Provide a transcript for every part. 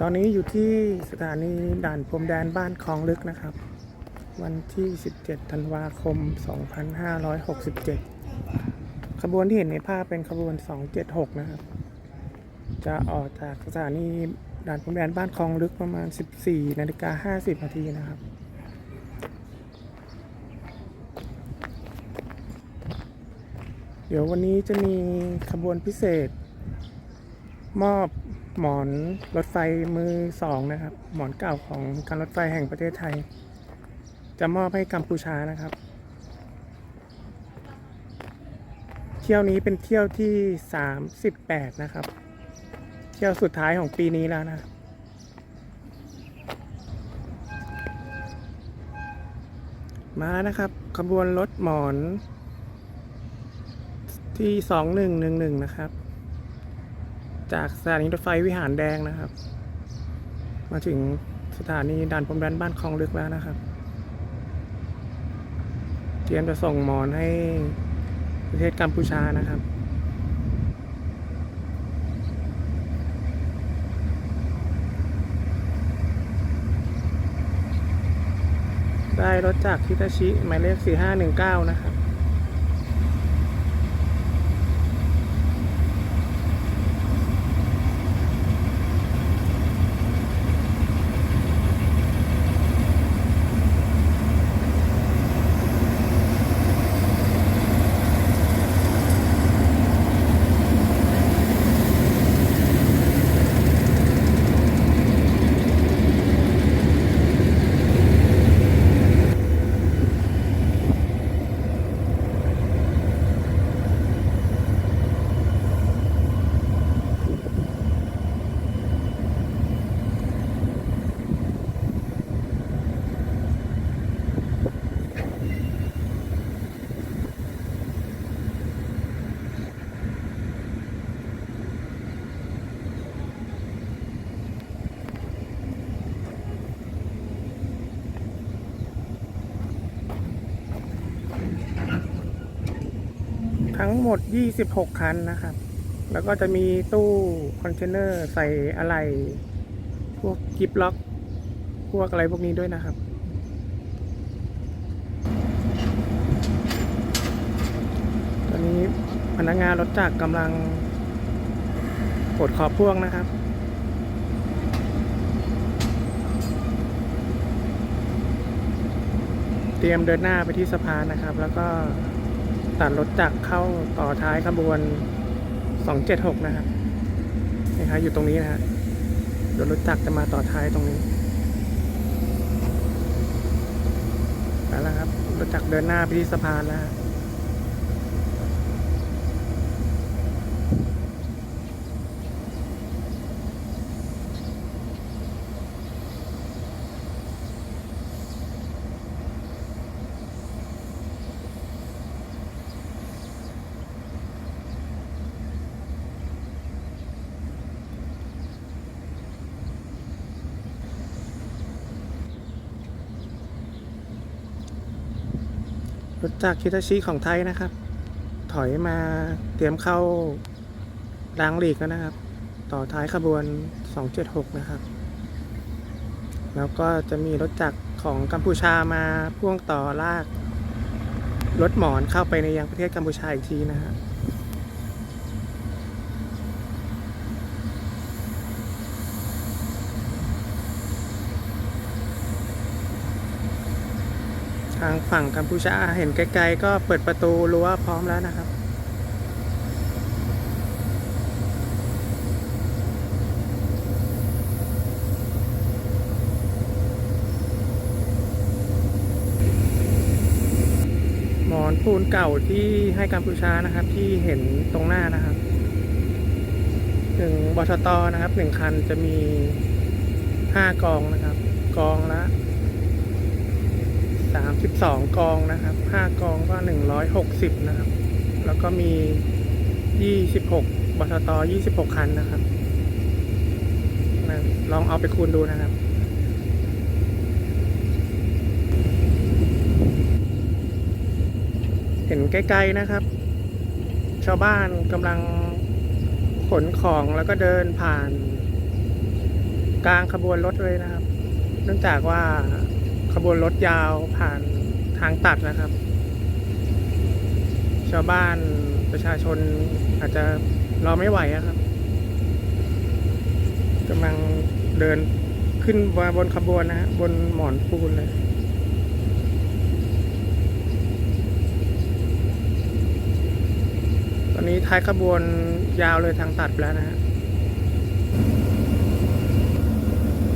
ตอนนี้อยู่ที่สถานีด่านพรมแดนบ้านคลองลึกนะครับ วันที่ 17 ธันวาคม 2567 ขบวนที่เห็นในภาพเป็นขบวน 276 นะครับ จะออกจากสถานีด่านพรมแดนบ้านคลองลึกประมาณ 14 นาฬิกา 50 นาทีนะครับเดี๋ยววันนี้จะมีขบวนพิเศษมอบ หมอนรถไฟมือสองนะครับ หมอนเก่าของการรถไฟแห่งประเทศไทย จะมอบให้กัมพูชานะครับ เที่ยวนี้เป็นเที่ยวที่ 38 นะครับ เที่ยวสุดท้ายของปีนี้แล้วนะมานะครับขบวนรถหมอนที่ 2111 นะครับ จากสถานีรถไฟวิหารแดงนะครับ มาถึงสถานีด่านพรมแดนบ้านคลองลึกแล้วนะครับ เตรียมจะส่งหมอนให้ประเทศกัมพูชานะครับได้รถจากฮิตาชิหมายเลข 4519 นะครับ ทั้งหมด 26 คันนะครับ แล้วก็จะมีตู้คอนเทนเนอร์ใส่อะไร พวกกิฟล็อก พวกอะไรพวกนี้ด้วยนะครับตอนนี้พนักงานรถจักรกำลังกดขอบพ่วงนะครับเตรียมเดินหน้าไปที่สะพานนะครับ แล้วก็ ตัดรถจักรเข้าต่อท้ายขบวน 276 นะครับนี่ครับอยู่ตรงนี้นะฮะรถรถจักรจะมาต่อท้ายตรงนี้ไปแล้วครับรถจักรเดินหน้าไปที่สะพานแล้ว ถจากคิตาชิของไทยนะครับ ถอยมาเตรียมเข้ารางหลีกแล้วนะครับ ต่อท้ายขบวน 276 นะครับ แล้วก็จะมีรถจักรของกัมพูชามาพ่วงต่อลาก รถหมอนเข้าไปในยังประเทศกัมพูชาอีกทีนะฮะ ทางฝั่งกัมพูชาเห็นไกลๆก็เปิดประตูรั้วพร้อมแล้วนะครับหมอนปูนเก่าที่ให้กัมพูชานะครับ ที่เห็นตรงหน้านะครับหนึ่งบชตนะครับหนึ่งคันจะมีห้ากองนะครับ กองละ สามสิบสองกองนะครับห้ากองก็หนึ่งร้อยหกสิบนะครับ แล้วก็มียี่สิบหกบชตยี่สิบหกคันนะครับนะลองเอาไปคูณดูนะครับเห็นไกลๆนะครับ ชาวบ้านกำลังขนของแล้วก็เดินผ่าน กลางขบวนรถเลยนะครับ เนื่องจากว่า ขบวนรถยาวผ่านทางตัดนะครับ ชาวบ้านประชาชนอาจจะรอไม่ไหวอะครับกำลังเดินขึ้นมาบนขบวนนะฮะบนหมอนปูนเลยตอนนี้ท้ายขบวนยาวเลยทางตัดแล้วนะฮะ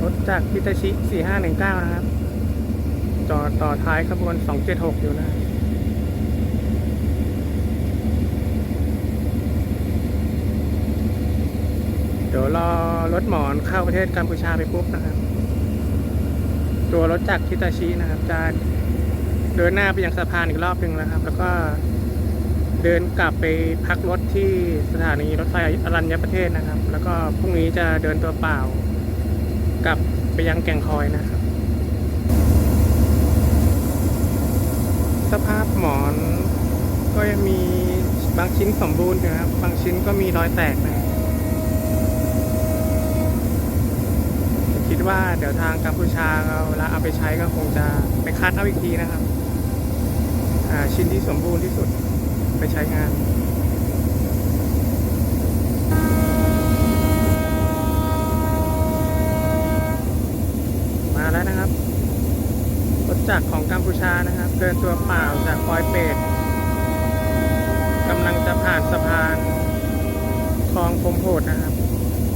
รถจากพิตาชิ 4519 นะครับ จอดต่อท้ายขบวน 276 อยู่นะเดี๋ยวรอรถหมอนเข้าประเทศกัมพูชาไปปุ๊บนะครับ ตัวรถจากพิตาชินะครับจะเดินหน้าไปยังสะพานอีกรอบหนึ่งนะครับ แล้วก็เดินกลับไปพักรถที่สถานีรถไฟอรัญญประเทศนะครับ แล้วก็พรุ่งนี้จะเดินตัวเปล่ากลับไปยังแก่งคอยนะครับ สภาพหมอนก็ยังมีบางชิ้นสมบูรณ์อยู่นะครับ บางชิ้นก็มีรอยแตกนะ คิดว่าเดี๋ยวทางกัมพูชาเราเวลาเอาไปใช้ก็คงจะไปคัดเอาอีกทีนะครับ ชิ้นที่สมบูรณ์ที่สุดไปใช้งานมาแล้วนะครับ จักรของกัมพูชานะครับ เดินตัวเปล่าจากปอยเปตกำลังจะผ่านสะพานคลองพมโพดนะครับ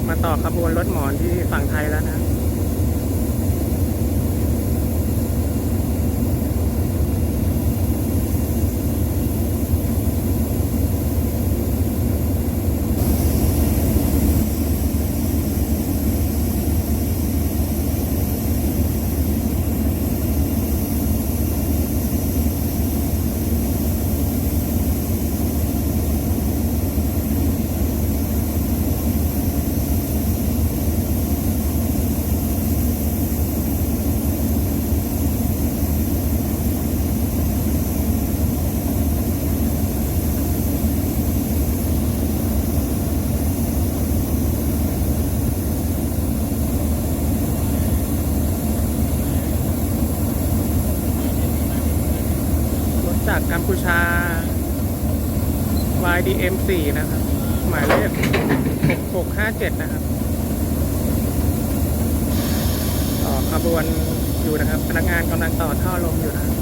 มาต่อขบวนรถหมอนที่ฝั่งไทยแล้วนะ รถจา กัมพูชา YDM 4 นะครับ หมายเลข6657 นะครับ ต่อขบวนอยู่นะครับ พนักงานกำลังต่อท่อลมอยู่นะครับ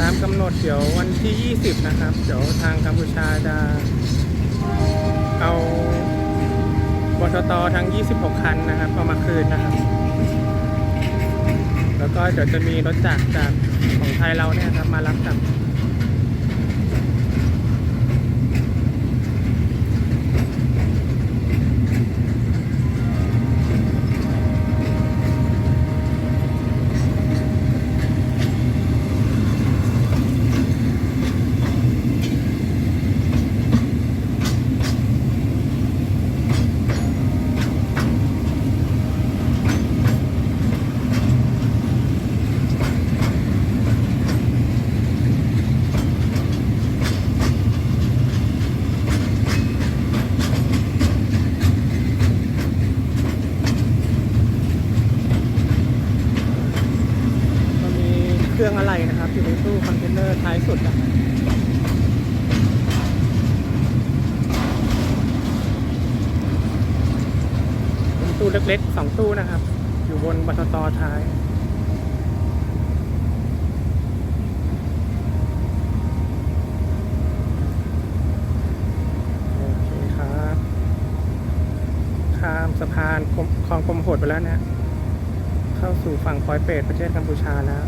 ตามกำหนดเดี๋ยววันที่ 20 นะครับ เดี๋ยวทางกัมพูชาจะเอาบทตทั้ง 26 คันนะครับเอามาคืนนะครับ แล้วก็เดี๋ยวจะมีรถจักรจากของไทยเราเนี่ยครับมารับกลับ ก็มีเครื่องอะไรนะครับ อยู่ในตู้คอนเทนเนอร์ท้ายสุดนะครับเป็น ตู้เล็กๆสองตู้นะครับ อยู่บนบัตตอท้ายโอเคครับข้ามสะพานคลองกรมโหดไปแล้วนะ เข้าสู่ฝั่งปอยเปตประเทศกัมพูชาแล้ว